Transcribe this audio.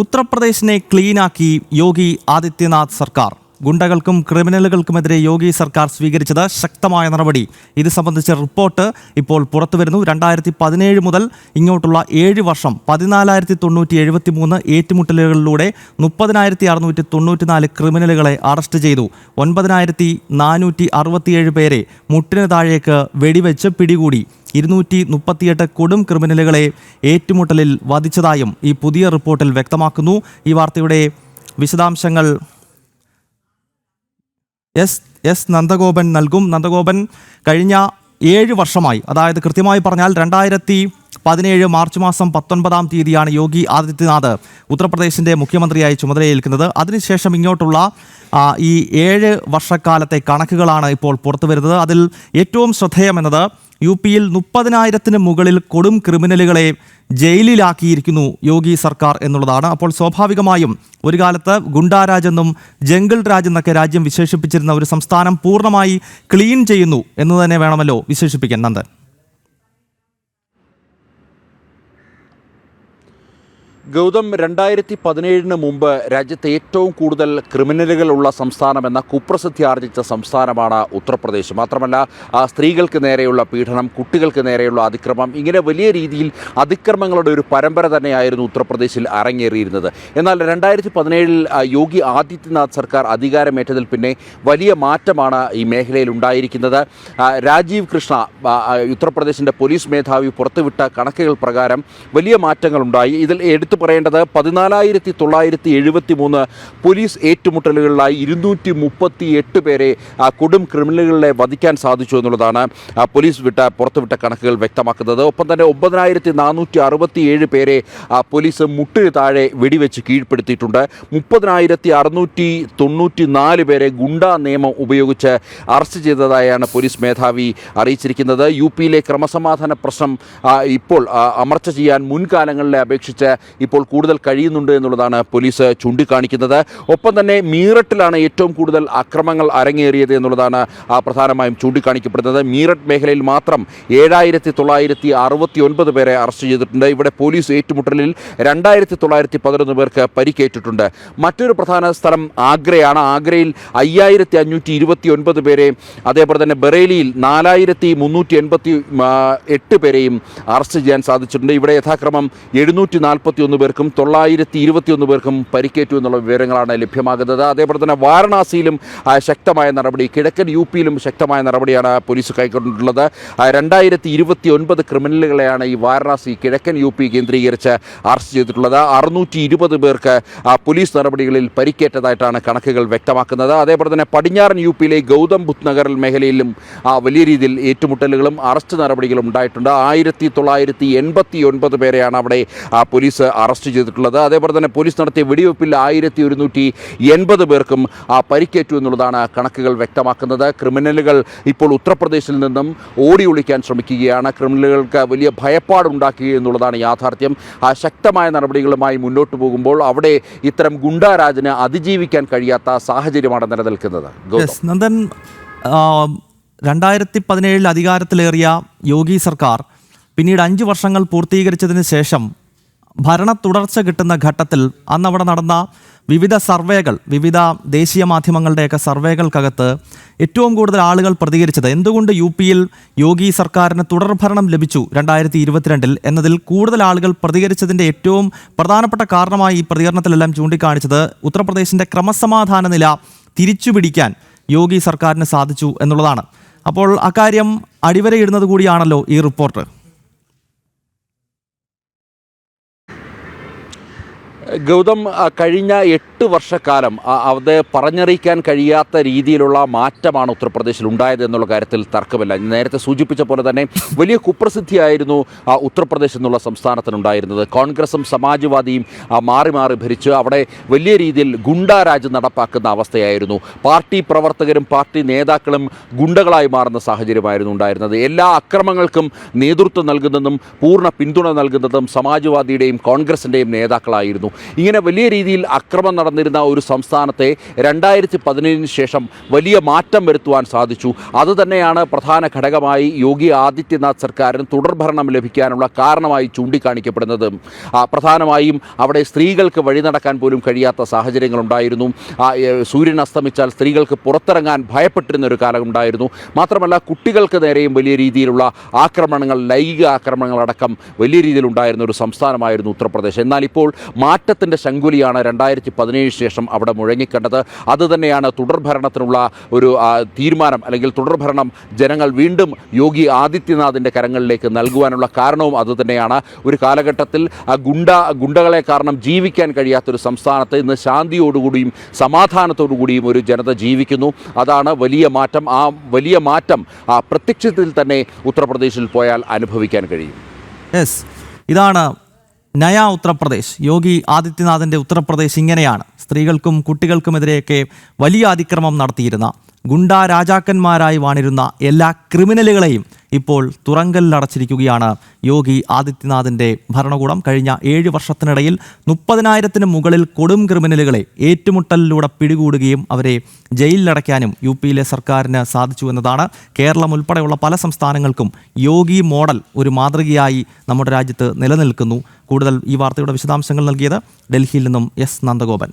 ഉത്തർപ്രദേശിനെ ക്ലീനാക്കി യോഗി ആദിത്യനാഥ് സർക്കാർ. ഗുണ്ടകൾക്കും ക്രിമിനലുകൾക്കുമെതിരെ യോഗി സർക്കാർ സ്വീകരിച്ചത് ശക്തമായ നടപടി. ഇത് സംബന്ധിച്ച റിപ്പോർട്ട് ഇപ്പോൾ പുറത്തുവരുന്നു. രണ്ടായിരത്തി പതിനേഴ് മുതൽ ഇങ്ങോട്ടുള്ള ഏഴ് വർഷം പതിനാലായിരത്തി തൊണ്ണൂറ്റി എഴുപത്തി മൂന്ന് ഏറ്റുമുട്ടലുകളിലൂടെ മുപ്പതിനായിരത്തി അറുന്നൂറ്റി തൊണ്ണൂറ്റിനാല് ക്രിമിനലുകളെ അറസ്റ്റ് ചെയ്തു. ഒൻപതിനായിരത്തി നാനൂറ്റി അറുപത്തിയേഴ് പേരെ മുട്ടിന് താഴേക്ക് വെടിവെച്ച് പിടികൂടി. ഇരുന്നൂറ്റി മുപ്പത്തിയെട്ട് കൊടും ക്രിമിനലുകളെ ഏറ്റുമുട്ടലിൽ വധിച്ചതായും ഈ പുതിയ റിപ്പോർട്ടിൽ വ്യക്തമാക്കുന്നു. ഈ വാർത്തയുടെ വിശദാംശങ്ങൾ എസ് എസ് നന്ദഗോപൻ നൽകും. നന്ദഗോപൻ കഴിഞ്ഞ ഏഴ് വർഷമായി അതായത് കൃത്യമായി പറഞ്ഞാൽ രണ്ടായിരത്തി പതിനേഴ് മാർച്ച് മാസം പത്തൊൻപതാം തീയതിയാണ് യോഗി ആദിത്യനാഥ് ഉത്തർപ്രദേശിന്റെ മുഖ്യമന്ത്രിയായി ചുമതലയേൽക്കുന്നത്. അതിനുശേഷം ഇങ്ങോട്ടുള്ള ഈ ഏഴ് വർഷക്കാലത്തെ കണക്കുകളാണ് ഇപ്പോൾ പുറത്തു വരുന്നത് അതിൽ ഏറ്റവും ശ്രദ്ധേയമെന്നത് യു പിയിൽ മുപ്പതിനായിരത്തിന് മുകളിൽ കൊടും ക്രിമിനലുകളെ ജയിലിലാക്കിയിരിക്കുന്നു യോഗി സർക്കാർ എന്നുള്ളതാണ്. അപ്പോൾ സ്വാഭാവികമായും ഒരു കാലത്ത് ഗുണ്ടാരാജ് എന്നും ജംഗിൾ രാജ് എന്നൊക്കെ രാജ്യം വിശേഷിപ്പിച്ചിരുന്ന ഒരു സംസ്ഥാനം പൂർണമായി ക്ലീൻ ചെയ്യുന്നു എന്ന് തന്നെ വേണമല്ലോ വിശേഷിപ്പിക്കാൻ നന്ദൻ. ഗൗതം രണ്ടായിരത്തി പതിനേഴിന് മുമ്പ് രാജ്യത്തെ ഏറ്റവും കൂടുതൽ ക്രിമിനലുകളുള്ള സംസ്ഥാനമെന്ന കുപ്രസിദ്ധി ആർജിച്ച സംസ്ഥാനമാണ് ഉത്തർപ്രദേശ്. മാത്രമല്ല സ്ത്രീകൾക്ക് നേരെയുള്ള പീഡനം കുട്ടികൾക്ക് നേരെയുള്ള അതിക്രമം ഇങ്ങനെ വലിയ രീതിയിൽ അതിക്രമങ്ങളുടെ ഒരു പരമ്പര തന്നെയായിരുന്നു ഉത്തർപ്രദേശിൽ അരങ്ങേറിയിരുന്നത്. എന്നാൽ രണ്ടായിരത്തി പതിനേഴിൽ യോഗി ആദിത്യനാഥ് സർക്കാർ അധികാരമേറ്റതിൽ പിന്നെ വലിയ മാറ്റമാണ് ഈ മേഖലയിൽ ഉണ്ടായിരിക്കുന്നത്. രാജീവ് കൃഷ്ണ ഉത്തർപ്രദേശിന്റെ പോലീസ് മേധാവി പുറത്തുവിട്ട കണക്കുകൾ പ്രകാരം വലിയ മാറ്റങ്ങളുണ്ടായി. ഇതിൽ എടുത്തു പറയേണ്ടത് പതിനാലായിരത്തി തൊള്ളായിരത്തി എഴുപത്തി മൂന്ന് പോലീസ് ഏറ്റുമുട്ടലുകളിലായി ഇരുന്നൂറ്റി മുപ്പത്തി എട്ട് പേരെ കൊടും ക്രിമിനലുകളെ വധിക്കാൻ സാധിച്ചു എന്നുള്ളതാണ് പോലീസ് വിട്ട പുറത്തുവിട്ട കണക്കുകൾ വ്യക്തമാക്കുന്നത്. ഒപ്പം തന്നെ ഒമ്പതിനായിരത്തി നാനൂറ്റി അറുപത്തി ഏഴ് പേരെ പോലീസ് മുട്ടിന് താഴെ വെടിവെച്ച് കീഴ്പ്പെടുത്തിയിട്ടുണ്ട്. മുപ്പതിനായിരത്തി അറുന്നൂറ്റി തൊണ്ണൂറ്റി നാല് പേരെ ഗുണ്ടാ നിയമം ഉപയോഗിച്ച് അറസ്റ്റ് ചെയ്തതായാണ് പോലീസ് മേധാവി അറിയിച്ചിരിക്കുന്നത്. യു പിയിലെ ക്രമസമാധാന പ്രശ്നം ഇപ്പോൾ അമർച്ച ചെയ്യാൻ മുൻകാലങ്ങളിലെ അപേക്ഷിച്ച് ഇപ്പോൾ കൂടുതൽ കഴിയുന്നുണ്ട് എന്നുള്ളതാണ് പോലീസ് ചൂണ്ടിക്കാണിക്കുന്നത്. ഒപ്പം തന്നെ മീററ്റിലാണ് ഏറ്റവും കൂടുതൽ അക്രമങ്ങൾ അരങ്ങേറിയത് എന്നുള്ളതാണ് പ്രധാനമായും ചൂണ്ടിക്കാണിക്കപ്പെടുന്നത്. മീററ്റ് മേഖലയിൽ മാത്രം ഏഴായിരത്തി തൊള്ളായിരത്തി അറുപത്തി ഒൻപത് പേരെ അറസ്റ്റ് ചെയ്തിട്ടുണ്ട്. ഇവിടെ പോലീസ് ഏറ്റുമുട്ടലിൽ രണ്ടായിരത്തി തൊള്ളായിരത്തി പതിനൊന്ന് പേർക്ക് പരിക്കേറ്റിട്ടുണ്ട്. മറ്റൊരു പ്രധാന സ്ഥലം ആഗ്രയാണ്. ആഗ്രയിൽ അയ്യായിരത്തി അഞ്ഞൂറ്റി ഇരുപത്തി ഒൻപത് പേരെ അതേപോലെ തന്നെ ബറേലിയിൽ നാലായിരത്തി മുന്നൂറ്റി എൺപത്തി എട്ട് പേരെയും അറസ്റ്റ് ചെയ്യാൻ സാധിച്ചിട്ടുണ്ട്. ഇവിടെ യഥാക്രമം എഴുന്നൂറ്റി നാൽപ്പത്തി ഒന്ന് പേർക്കും തൊള്ളായിരത്തി ഇരുപത്തിയൊന്ന് പേർക്കും പരിക്കേറ്റു എന്നുള്ള വിവരങ്ങളാണ് ലഭ്യമാകുന്നത്. അതേപോലെ തന്നെ വാരണാസിയിലും ശക്തമായ നടപടി കിഴക്കൻ യു പിയിലും ശക്തമായ നടപടിയാണ് പോലീസ് കൈക്കൊണ്ടിട്ടുള്ളത്. രണ്ടായിരത്തി ഇരുപത്തി ഒൻപത് ക്രിമിനലുകളെയാണ് ഈ വാരണാസി കിഴക്കൻ യു പി കേന്ദ്രീകരിച്ച് അറസ്റ്റ് ചെയ്തിട്ടുള്ളത്. അറുന്നൂറ്റി ഇരുപത് പേർക്ക് പോലീസ് നടപടികളിൽ പരിക്കേറ്റതായിട്ടാണ് കണക്കുകൾ വ്യക്തമാക്കുന്നത്. അതേപോലെ തന്നെ പടിഞ്ഞാറൻ യു പിയിലെ ഗൗതം ബുദ്ധ് നഗർ മേഖലയിലും വലിയ രീതിയിൽ ഏറ്റുമുട്ടലുകളും അറസ്റ്റ് നടപടികളും ഉണ്ടായിട്ടുണ്ട്. ആയിരത്തി തൊള്ളായിരത്തി എൺപത്തി ഒൻപത് പേരെയാണ് അവിടെ പോലീസ് അറസ്റ്റ് ചെയ്തിട്ടുള്ളത്. അതേപോലെ തന്നെ പോലീസ് നടത്തിയ വെടിവെപ്പിൽ ആയിരത്തി ഒരുന്നൂറ്റി എൺപത് പേർക്കും ആ, പരിക്കേറ്റു എന്നുള്ളതാണ് കണക്കുകൾ വ്യക്തമാക്കുന്നത്. ക്രിമിനലുകൾ ഇപ്പോൾ ഉത്തർപ്രദേശിൽ നിന്നും ഓടി ഒളിക്കാൻ ശ്രമിക്കുകയാണ്. ക്രിമിനലുകൾക്ക് വലിയ ഭയപ്പാടുണ്ടാക്കുക എന്നുള്ളതാണ് യാഥാർത്ഥ്യം. ശക്തമായ നടപടികളുമായി മുന്നോട്ട് പോകുമ്പോൾ അവിടെ ഇത്തരം ഗുണ്ടാരാജിന് അതിജീവിക്കാൻ കഴിയാത്ത സാഹചര്യമാണ് നിലനിൽക്കുന്നത്. നന്ദൻ രണ്ടായിരത്തി പതിനേഴിൽ അധികാരത്തിലേറിയ യോഗി സർക്കാർ പിന്നീട് അഞ്ച് വർഷങ്ങൾ പൂർത്തീകരിച്ചതിന് ശേഷം ഭരണ തുടർച്ച കിട്ടുന്ന ഘട്ടത്തിൽ അന്ന് അവിടെ നടന്ന വിവിധ സർവേകൾ വിവിധ ദേശീയ മാധ്യമങ്ങളുടെയൊക്കെ സർവേകൾക്കകത്ത് ഏറ്റവും കൂടുതൽ ആളുകൾ പ്രതികരിച്ചത് എന്തുകൊണ്ട് യു പിയിൽ യോഗി സർക്കാരിന് തുടർഭരണം ലഭിച്ചു രണ്ടായിരത്തി ഇരുപത്തിരണ്ടിൽ എന്നതിൽ കൂടുതൽ ആളുകൾ പ്രതികരിച്ചതിന്റെ ഏറ്റവും പ്രധാനപ്പെട്ട കാരണമായി ഈ പ്രതികരണത്തിലെല്ലാം ചൂണ്ടിക്കാണിച്ചത് ഉത്തർപ്രദേശിന്റെ ക്രമസമാധാന നില തിരിച്ചുപിടിക്കാൻ യോഗി സർക്കാരിന് സാധിച്ചു എന്നുള്ളതാണ്. അപ്പോൾ അക്കാര്യം അടിവരയിടുന്നത് കൂടിയാണല്ലോ ഈ റിപ്പോർട്ട്. ഗൗതം കഴിഞ്ഞ എട്ട് വർഷക്കാലം അത് പറഞ്ഞറിയിക്കാൻ കഴിയാത്ത രീതിയിലുള്ള മാറ്റമാണ് ഉത്തർപ്രദേശിൽ ഉണ്ടായത് എന്നുള്ള കാര്യത്തിൽ തർക്കമില്ല. നേരത്തെ സൂചിപ്പിച്ച പോലെ തന്നെ വലിയ കുപ്രസിദ്ധിയായിരുന്നു ആ, ഉത്തർപ്രദേശ് എന്നുള്ള സംസ്ഥാനത്തിനുണ്ടായിരുന്നത്. കോൺഗ്രസും സമാജ്വാദിയും മാറി മാറി ഭരിച്ച് അവിടെ വലിയ രീതിയിൽ ഗുണ്ടാരാജ് നടപ്പാക്കുന്ന അവസ്ഥയായിരുന്നു. പാർട്ടി പ്രവർത്തകരും പാർട്ടി നേതാക്കളും ഗുണ്ടകളായി മാറുന്ന സാഹചര്യമായിരുന്നു ഉണ്ടായിരുന്നത്. എല്ലാ അക്രമങ്ങൾക്കും നേതൃത്വം നൽകുന്നതും പൂർണ പിന്തുണ നൽകുന്നതും സമാജ്വാദിയുടെയും കോൺഗ്രസിന്റെയും നേതാക്കളായിരുന്നു. ഇങ്ങനെ വലിയ രീതിയിൽ അക്രമം നടന്നിരുന്ന ഒരു സംസ്ഥാനത്തെ രണ്ടായിരത്തി പതിനേഴിന് ശേഷം വലിയ മാറ്റം വരുത്തുവാൻ സാധിച്ചു. അതുതന്നെയാണ് പ്രധാന ഘടകമായി യോഗി ആദിത്യനാഥ് സർക്കാരിന് തുടർഭരണം ലഭിക്കാനുള്ള കാരണമായി ചൂണ്ടിക്കാണിക്കപ്പെടുന്നത്. പ്രധാനമായും അവിടെ സ്ത്രീകൾക്ക് വഴി നടക്കാൻ പോലും കഴിയാത്ത സാഹചര്യങ്ങളുണ്ടായിരുന്നു. സൂര്യൻ അസ്തമിച്ചാൽ സ്ത്രീകൾക്ക് പുറത്തിറങ്ങാൻ ഭയപ്പെട്ടിരുന്ന ഒരു കാലം ഉണ്ടായിരുന്നു. മാത്രമല്ല കുട്ടികൾക്ക് നേരെയും വലിയ രീതിയിലുള്ള ആക്രമണങ്ങൾ ലൈംഗിക ആക്രമണങ്ങളടക്കം വലിയ രീതിയിലുണ്ടായിരുന്ന ഒരു സംസ്ഥാനമായിരുന്നു ഉത്തർപ്രദേശ്. എന്നാൽ ഇപ്പോൾ മാറ്റത്തിന്റെ ശങ്കുലിയാണ് രണ്ടായിരത്തി പതിനേഴ് ശേഷം അവിടെ മുഴങ്ങിക്കണ്ടത്. അതുതന്നെയാണ് തുടർഭരണത്തിനുള്ള ഒരു തീരുമാനം അല്ലെങ്കിൽ തുടർഭരണം ജനങ്ങൾ വീണ്ടും യോഗി ആദിത്യനാഥിന്റെ കരങ്ങളിലേക്ക് നൽകുവാനുള്ള കാരണവും അതുതന്നെയാണ് ഒരു കാലഘട്ടത്തിൽ ഗുണ്ട ഗുണ്ടകളെ കാരണം ജീവിക്കാൻ കഴിയാത്തൊരു സംസ്ഥാനത്ത് ഇന്ന് ശാന്തിയോടുകൂടിയും സമാധാനത്തോടുകൂടിയും ഒരു ജനത ജീവിക്കുന്നു. അതാണ് വലിയ മാറ്റം. ആ വലിയ മാറ്റം ആ പ്രത്യക്ഷത്തിൽ തന്നെ ഉത്തർപ്രദേശിൽ പോയാൽ അനുഭവിക്കാൻ കഴിയും. ഇതാണ് നയ ഉത്തർപ്രദേശ്. യോഗി ആദിത്യനാഥിന്റെ ഉത്തർപ്രദേശ് ഇങ്ങനെയാണ്. സ്ത്രീകൾക്കും കുട്ടികൾക്കുമെതിരെയൊക്കെ വലിയ അതിക്രമം നടത്തിയിരുന്ന ഗുണ്ട രാജാക്കന്മാരായി വാണിരുന്ന എല്ലാ ക്രിമിനലുകളെയും ഇപ്പോൾ തുറങ്കലിലടച്ചിരിക്കുകയാണ് യോഗി ആദിത്യനാഥിന്റെ ഭരണകൂടം. കഴിഞ്ഞ ഏഴ് വർഷത്തിനിടയിൽ മുപ്പതിനായിരത്തിന് മുകളിൽ കൊടും ക്രിമിനലുകളെ ഏറ്റുമുട്ടലിലൂടെ പിടികൂടുകയും അവരെ ജയിലിലടയ്ക്കാനും യു പിയിലെ സർക്കാരിന് സാധിച്ചു എന്നതാണ്. കേരളം ഉൾപ്പെടെയുള്ള പല സംസ്ഥാനങ്ങൾക്കും യോഗി മോഡൽ ഒരു മാതൃകയായി നമ്മുടെ രാജ്യത്ത് നിലനിൽക്കുന്നു. കൂടുതൽ ഈ വാർത്തയുടെ വിശദാംശങ്ങൾ നൽകിയത് ഡൽഹിയിൽ നിന്നും എസ് നന്ദഗോപൻ.